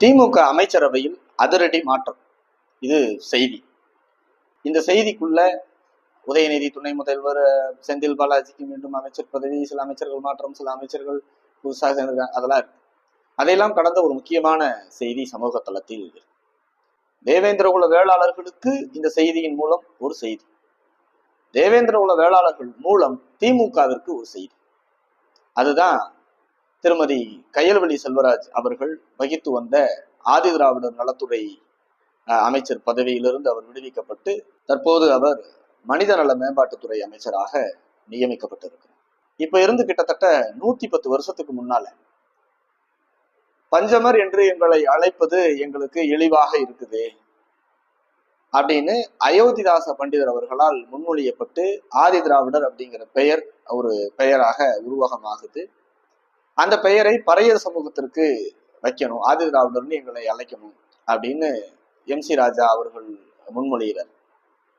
திமுக அமைச்சரவையில் அதிரடி மாற்றம். இது செய்தி. இந்த செய்திக்குள்ள உதயநிதி துணை முதல்வர் செந்தில் பாலாஜிக்கு மீண்டும் அமைச்சர் பதவி சில அமைச்சர்கள் மாற்றம் சில அமைச்சர்கள் புதுசாக சேர்ந்திருக்காங்க அதெல்லாம் இருக்கு. அதையெல்லாம் கடந்த ஒரு முக்கியமான செய்தி சமூக தளத்தில் இருக்கு. தேவேந்திர குல வேளாளர்களுக்கு இந்த செய்தியின் மூலம் ஒரு செய்தி. தேவேந்திர குல வேளாளர்கள் மூலம் திமுகவிற்கு ஒரு செய்தி. அதுதான் திருமதி கையல்வழி செல்வராஜ் அவர்கள் வகித்து வந்த ஆதி திராவிடர் நலத்துறை அமைச்சர் பதவியிலிருந்து அவர் விடுவிக்கப்பட்டு தற்போது அவர் மனித நல மேம்பாட்டுத்துறை அமைச்சராக நியமிக்கப்பட்டிருக்கிறார். இப்ப இருந்து கிட்டத்தட்ட நூத்தி பத்து வருஷத்துக்கு முன்னால பஞ்சமர் என்று எங்களை அழைப்பது எங்களுக்கு இழிவாக இருக்குது அப்படின்னு அயோத்திதாச பண்டிதர் அவர்களால் முன்மொழியப்பட்டு ஆதி திராவிடர் அப்படிங்கிற பெயர் ஒரு பெயராக உருவகமாகுது. அந்த பெயரை பறையர் சமூகத்திற்கு வைக்கணும். ஆதி திராவிடர்னு எங்களை அழைக்கணும் அப்படின்னு எம் சி ராஜா அவர்கள் முன்மொழிகிறார்.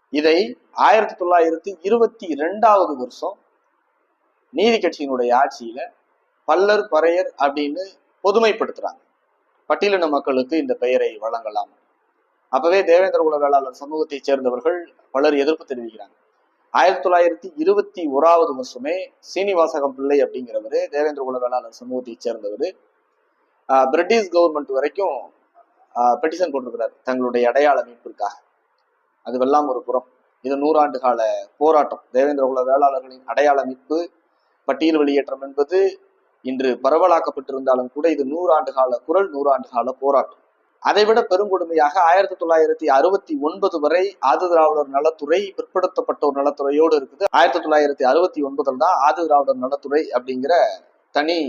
இதை ஆயிரத்தி தொள்ளாயிரத்தி இருபத்தி ரெண்டாவது வருஷம் நீதி கட்சியினுடைய ஆட்சியில பல்லர் பறையர் அப்படின்னு பொதுமைப்படுத்துறாங்க. பட்டியலின மக்களுக்கு இந்த பெயரை வழங்கலாம். அப்பவே தேவேந்திர குல வேளாளர் சமூகத்தைச் சேர்ந்தவர்கள் பலர் எதிர்ப்பு தெரிவிக்கிறாங்க. ஆயிரத்தி தொள்ளாயிரத்தி இருபத்தி ஓராவது வருஷமே சீனிவாசகம் பிள்ளை அப்படிங்கிறவர் தேவேந்திர குல வேளாளர் சமூகத்தைச் சேர்ந்தவர் பிரிட்டிஷ் கவர்மெண்ட் வரைக்கும் பெட்டிஷன் போட்டிருக்கிறார் தங்களுடைய அடையாள மீட்பிற்காக. அதுவெல்லாம் ஒரு புறம். இது நூறாண்டு கால போராட்டம். தேவேந்திர குல வேளாளர்களின் அடையாள மீட்பு பட்டியல் வெளியேற்றம் என்பது இன்று பரவலாக்கப்பட்டிருந்தாலும் கூட இது நூறாண்டு கால குரல் நூறாண்டு கால போராட்டம். அதைவிட பெருங்கொடுமையாக ஆயிரத்தி தொள்ளாயிரத்தி அறுபத்தி ஒன்பது வரை ஆதி திராவிடர் நலத்துறை பிற்படுத்தப்பட்ட ஒரு நலத்துறையோடு இருக்குது. ஆயிரத்தி தொள்ளாயிரத்தி அறுபத்தி ஒன்பதுல தான் ஆதி திராவிடர் நலத்துறை அப்படிங்கிற தனி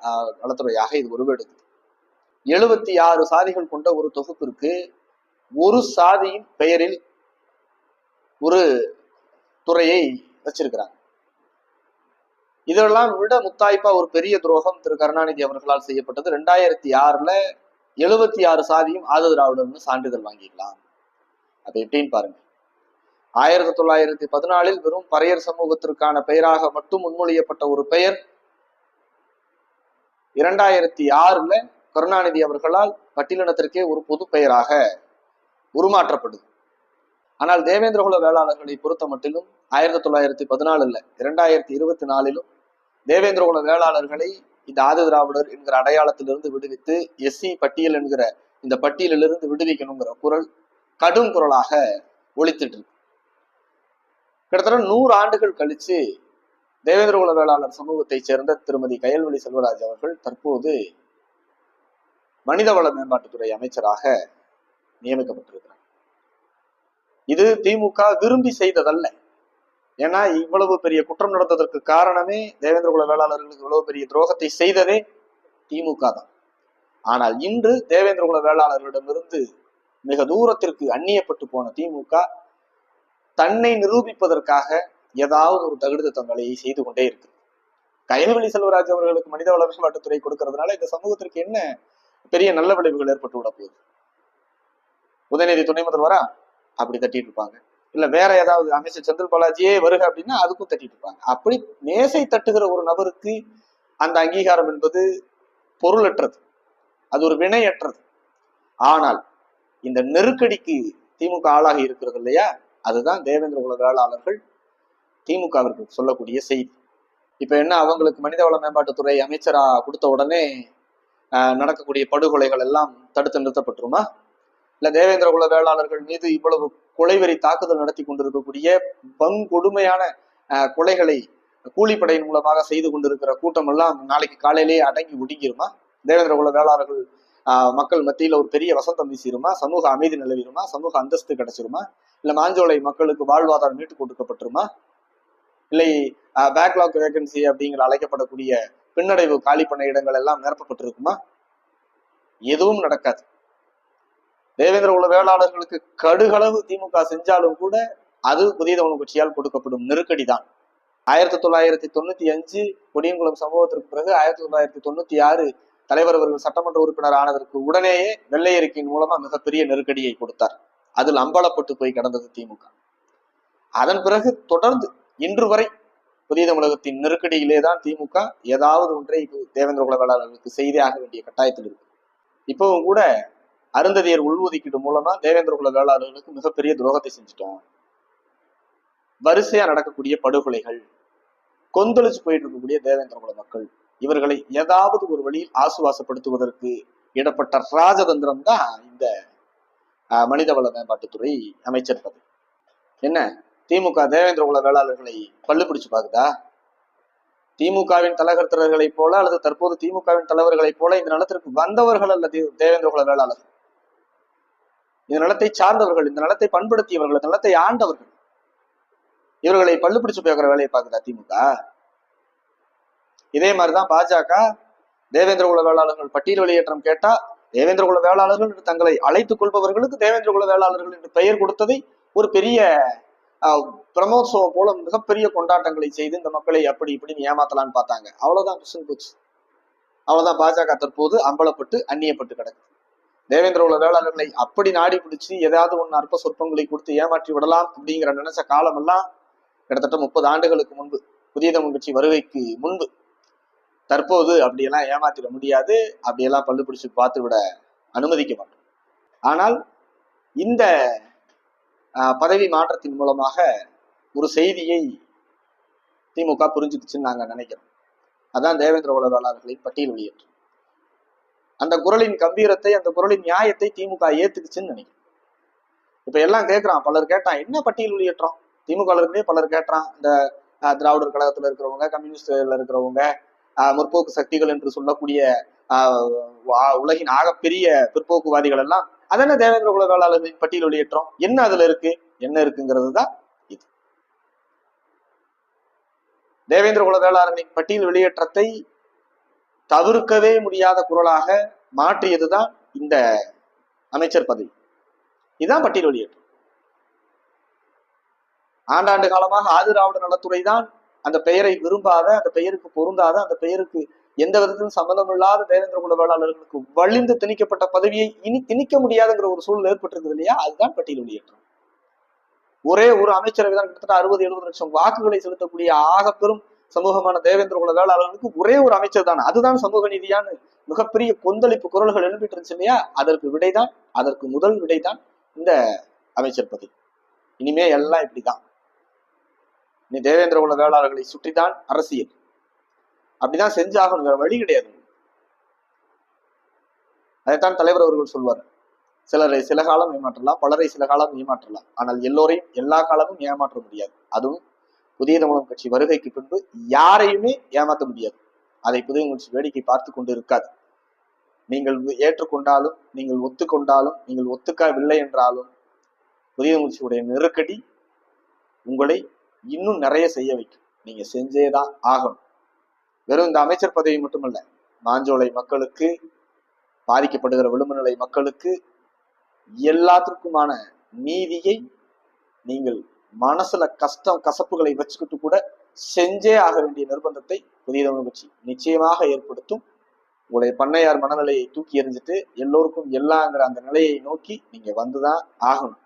ஆஹ், நலத்துறையாக இது உருவெடுக்குது. எழுபத்தி ஆறு சாதிகள் கொண்ட ஒரு தொகுப்பிற்கு ஒரு சாதியின் பெயரில் ஒரு துறையை வச்சிருக்கிறாங்க. இதெல்லாம் விட முத்தாய்ப்பா ஒரு பெரிய துரோகம் திரு கருணாநிதி அவர்களால் செய்யப்பட்டது. ரெண்டாயிரத்தி ஆறுல எழுபத்தி ஆறு சாதியும் ஆதி திராவிடர்னு சான்றிதழ் வாங்கிக்கலாம் அது எப்படின்னு பாருங்க. ஆயிரத்தி தொள்ளாயிரத்தி பதினாலில் வெறும் பறையர் சமூகத்திற்கான பெயராக மட்டும் முன்மொழியப்பட்ட ஒரு பெயர் இரண்டாயிரத்தி ஆறுல கருணாநிதி அவர்களால் பட்டியலினத்திற்கே ஒரு பொது பெயராக உருமாற்றப்படுது. ஆனால் தேவேந்திரகுல வேளாளர்களை பொறுத்த மட்டிலும் ஆயிரத்தி தொள்ளாயிரத்தி பதினாலுல இரண்டாயிரத்தி இருபத்தி நாலிலும் தேவேந்திரகுல வேளாளர்களை இந்த ஆதி திராவிடர் என்கிற அடையாளத்திலிருந்து விடுவித்து எஸ்சி பட்டியல் என்கிற இந்த பட்டியலிலிருந்து விடுவிக்கணுங்கிற குரல் கடும் குரலாக ஒழித்துட்டு இருக்கு. கிட்டத்தட்ட நூறு ஆண்டுகள் கழிச்சு தேவேந்திர வேளாளர் சமூகத்தைச் சேர்ந்த திருமதி கயல்வழி செல்வராஜ் அவர்கள் தற்போது மனிதவள மேம்பாட்டுத்துறை அமைச்சராக நியமிக்கப்பட்டிருக்கிறார். இது திமுக விரும்பி செய்ததல்ல. ஏன்னா இவ்வளவு பெரிய குற்றம் நடந்ததற்கு காரணமே தேவேந்திரகுல வேளாளர்களுக்கு இவ்வளவு பெரிய துரோகத்தை செய்ததே திமுக தான். ஆனால் இன்று தேவேந்திரகுல வேளாளர்களிடமிருந்து மிக தூரத்திற்கு அந்நியப்பட்டு போன திமுக தன்னை நிரூபிப்பதற்காக ஏதாவது ஒரு தகுடுத்தம் வேலையை செய்து கொண்டே இருக்கு. கயல்வெளி செல்வராஜ் அவர்களுக்கு மனித வள மேம்பாட்டுத்துறை கொடுக்கறதுனால இந்த சமூகத்திற்கு என்ன பெரிய நல்ல விளைவுகள் ஏற்பட்டு விட போகுது? உதயநிதி துணை முதல்வரா? அப்படி தட்டிட்டு இருப்பாங்க. இல்ல வேற ஏதாவது அமைச்சர் செந்தில் பாலாஜியே வருக அப்படின்னா அதுக்கும் தட்டிட்டு இருப்பாங்க. அப்படி மேசை தட்டுகிற ஒரு நபருக்கு அந்த அங்கீகாரம் என்பது பொருளற்றது. அது ஒரு வினையற்றது. ஆனால் இந்த நெருக்கடிக்கு திமுக ஆளாகி இருக்கிறது இல்லையா? அதுதான் தேவேந்திர குல வேளாளர்கள் திமுகவிற்கு சொல்லக்கூடிய செய்தி. இப்ப என்ன அவங்களுக்கு மனிதவள மேம்பாட்டுத்துறை அமைச்சரா கொடுத்த உடனே நடக்கக்கூடிய படுகொலைகள் எல்லாம் தடுத்து நிறுத்தப்பட்டுருமா? இல்ல தேவேந்திர குல வேளாளர்கள் மீது இவ்வளவு கொலைவெறி தாக்குதல் நடத்தி கொண்டிருக்கக்கூடிய பங்கொடுமையான கொடுமையான கொலைகளை கூலிப்படையின் மூலமாக செய்து கொண்டிருக்கிற கூட்டம் எல்லாம் நாளைக்கு காலையிலேயே அடங்கி ஒடுங்கிருமா? தேவேந்திர குல வேளாளர்கள் மக்கள் மத்தியில ஒரு பெரிய வசந்தம் வீசிருமா? சமூக அமைதி நிலவிருமா? சமூக அந்தஸ்து கிடைச்சிருமா? இல்ல மாஞ்சோலை மக்களுக்கு வாழ்வாதாரம் மீட்டு கொடுக்கப்பட்டுருமா? இல்லை பேக்லாக் வேகன்சி அப்படிங்கிற அழைக்கப்படக்கூடிய பின்னடைவு காலி பண்ண இடங்கள் எல்லாம் நிரப்பப்பட்டிருக்குமா? எதுவும் நடக்காது. தேவேந்திர உள்ள வேளாளர்களுக்கு கடுகளவு திமுக செஞ்சாலும் கூட அது புதிய தமிழ் கட்சியால் கொடுக்கப்படும் நெருக்கடி தான் ஆயிரத்தி தொள்ளாயிரத்தி தொண்ணூத்தி அஞ்சு கொடியங்குளம் சம்பவத்திற்கு பிறகு ஆயிரத்தி தொள்ளாயிரத்தி தொண்ணூத்தி ஆறு தலைவர் அவர்கள் சட்டமன்ற உறுப்பினர் ஆனதற்கு உடனேயே வெள்ளை அறிக்கையின் மூலமா மிகப்பெரிய நெருக்கடியை கொடுத்தார். அதில் அம்பலப்பட்டு போய் கிடந்தது திமுக. அதன் பிறகு தொடர்ந்து இன்று வரை புதிய தமிழகத்தின் நெருக்கடியிலே தான் திமுக ஏதாவது ஒன்றை இப்ப தேவேந்திர குல வேளாளர்களுக்கு செய்தே ஆக வேண்டிய கட்டாயத்தில் இருக்கு. இப்பவும் கூட அருந்ததியர் உள்ஒதுக்கீடு மூலமா தேவேந்திர குல வேளாளர்களுக்கு மிகப்பெரிய துரோகத்தை செஞ்சுட்டோம். வரிசையா நடக்கக்கூடிய படுகொலைகள் கொந்தளிச்சு போயிட்டு இருக்கக்கூடிய தேவேந்திர குல மக்கள் இவர்களை ஏதாவது ஒரு வழியில் ஆசுவாசப்படுத்துவதற்கு இடப்பட்ட ராஜதந்திரம் தான் இந்த ஆஹ், மனிதவள மேம்பாட்டுத்துறை அமைச்சர் பதவி என்ன? திமுக தேவேந்திர குல வேளாளர்களை பல்லு பிடிச்சு பாக்குதா? திமுகவின் தலைகர்த்தர்களைப் போல அல்லது தற்போது திமுகவின் தலைவர்களைப் போல இந்த நிலத்திற்கு வந்தவர்கள் அல்ல தேவேந்திர குல வேளாளர்கள்? இந்த நிலத்தை சார்ந்தவர்கள் இந்த நிலத்தை பண்படுத்தியவர்கள் இந்த நிலத்தை ஆண்டவர்கள். இவர்களை பல்லு பிடிச்சு போகிற வேலையை பார்க்குது திமுக? இதே மாதிரிதான் பாஜக தேவேந்திர குல வேளாளர்கள் பட்டியல் வெளியேற்றம் கேட்டா தேவேந்திர குல வேளாளர்கள் என்று தங்களை அழைத்துக் கொள்பவர்களுக்கு தேவேந்திர குல வேளாளர்கள் என்று பெயர் கொடுத்ததை ஒரு பெரிய பிரமோத்சவம் போல மிகப்பெரிய கொண்டாட்டங்களை செய்து இந்த மக்களை அப்படி இப்படின்னு ஏமாத்தலாம்னு பார்த்தாங்க. அவ்வளவுதான் கிருஷ்ணன் போச்சு அவ்வளவுதான் பாஜக தற்போது அம்பலப்பட்டு அந்நியப்பட்டு கிடக்குது. தேவேந்திர குல வேளாளர்களை அப்படி நாடி பிடிச்சு ஏதாவது ஒன்று அற்ப சொற்பங்களை கொடுத்து ஏமாற்றி விடலாம் அப்படிங்கிற நினைச்ச காலமெல்லாம் கிட்டத்தட்ட முப்பது ஆண்டுகளுக்கு முன்பு புதிய தமிழ் கட்சி வருகைக்கு முன்பு. தற்போது அப்படியெல்லாம் ஏமாத்திட முடியாது. அப்படியெல்லாம் பல்லு பிடிச்சு பார்த்து விட அனுமதிக்க மாட்டோம். ஆனால் இந்த ஆஹ், பதவி மாற்றத்தின் மூலமாக ஒரு செய்தியை திமுக புரிஞ்சுக்குச்சுன்னு நாங்க நினைக்கிறோம். அதான் தேவேந்திர உலகாளர்களை பட்டியல் வெளியேற்றம் அந்த குரலின் கம்பீரத்தை அந்த குரலின் நியாயத்தை திமுக ஏத்துக்குச்சுன்னு நினைக்கிறேன். இப்ப எல்லாம் கேட்கறான் பலர் கேட்டான் என்ன பட்டியல் வெளியேற்றம்? திமுக இருந்தே பலர் கேட்டான். இந்த திராவிடர் கழகத்துல இருக்கிறவங்க கம்யூனிஸ்ட்ல இருக்கிறவங்க ஆஹ், முற்போக்கு சக்திகள் என்று சொல்லக்கூடிய ஆஹ், உலகின் ஆகப்பெரிய பிற்போக்குவாதிகள் எல்லாம் அதென்ன தேவேந்திர குல பட்டியல் வெளியேற்றம்? என்ன அதுல இருக்கு? என்ன இருக்குங்கிறது தான் இது. தேவேந்திர குலவேளாளர்களின் பட்டியல் வெளியேற்றத்தை தவிர்க்கவே முடியாத குரலாக மாற்றியது தான் இந்த அமைச்சர் பதவி. இதுதான் பட்டியல் வெளியேற்றம் ஆண்டாண்டு காலமாக ஆதிராவிட நலத்துறை தான் அந்த பெயரை விரும்பாத அந்த பெயருக்கு பொருந்தாத அந்த பெயருக்கு எந்த விதத்திலும் சம்பந்தமில்லாத தேவேந்திர குல வேளாளர்களுக்கு வலிந்து திணிக்கப்பட்ட பதவியை இனி திணிக்க முடியாதுங்கிற ஒரு சூழல் ஏற்பட்டிருக்குது இல்லையா? அதுதான் பட்டியல் வெளியேற்றம். ஒரே ஒரு அமைச்சரவை தான் கிட்டத்தட்ட அறுபது எழுபது லட்சம் வாக்குகளை செலுத்தக்கூடிய ஆக பெரும் சமூகமான தேவேந்திர குல வேளாளர்களுக்கு ஒரே ஒரு அமைச்சர் தான். அதுதான் சமூக நீதியான்னு மிகப்பெரிய கொந்தளிப்பு குரல்கள் எழுப்பிட்டு இருந்துச்சு இல்லையா? அதற்கு விடைதான் அதற்கு முதல் விடைதான் இந்த அமைச்சர் பதவி. இனிமே எல்லாம் இப்படிதான். நீ தேவேந்திர குல வேளாளர்களை சுற்றிதான் அரசியல். அப்படிதான் செஞ்சாகணும் வேற வழி கிடையாது. அதைத்தான் தலைவர் அவர்கள் சொல்வார். சிலரை சில காலம் ஏமாற்றலாம் பலரை சில காலம் ஏமாற்றலாம். ஆனால் எல்லோரையும் எல்லா காலமும் ஏமாற்ற முடியாது. அதுவும் புதிய தமிழகம் கட்சி வருகைக்கு பின்பு யாரையுமே ஏமாற்ற முடியாது. அதை புதிய கட்சி வேடிக்கை பார்த்து கொண்டு இருக்காது நீங்கள் ஏற்றுக்கொண்டாலும் நீங்கள் ஒத்துக்கொண்டாலும் நீங்கள் ஒத்துக்கவில்லை என்றாலும் புதிய கட்சியுடைய நெருக்கடி உங்களை இன்னும் நிறைய செய்ய வைக்கும். நீங்க செஞ்சேதான் ஆகணும். வெறும் இந்த அமைச்சர் பதவி மட்டுமல்ல மாஞ்சோலை மக்களுக்கு பாதிக்கப்படுகிற விளிம்பு நிலை மக்களுக்கு எல்லாத்திற்குமான நீதியை நீங்கள் மனசுல கஷ்டம் கசப்புகளை வச்சுக்கிட்டு கூட செஞ்சே ஆக வேண்டிய நிர்பந்தத்தை புதிய தமிழ் கட்சி நிச்சயமாக ஏற்படுத்தும். உங்களுடைய பண்ணையார் மனநிலையை தூக்கி எறிஞ்சிட்டு எல்லோருக்கும் எல்லாங்கிற அந்த நிலையை நோக்கி நீங்க வந்துதான் ஆகணும்.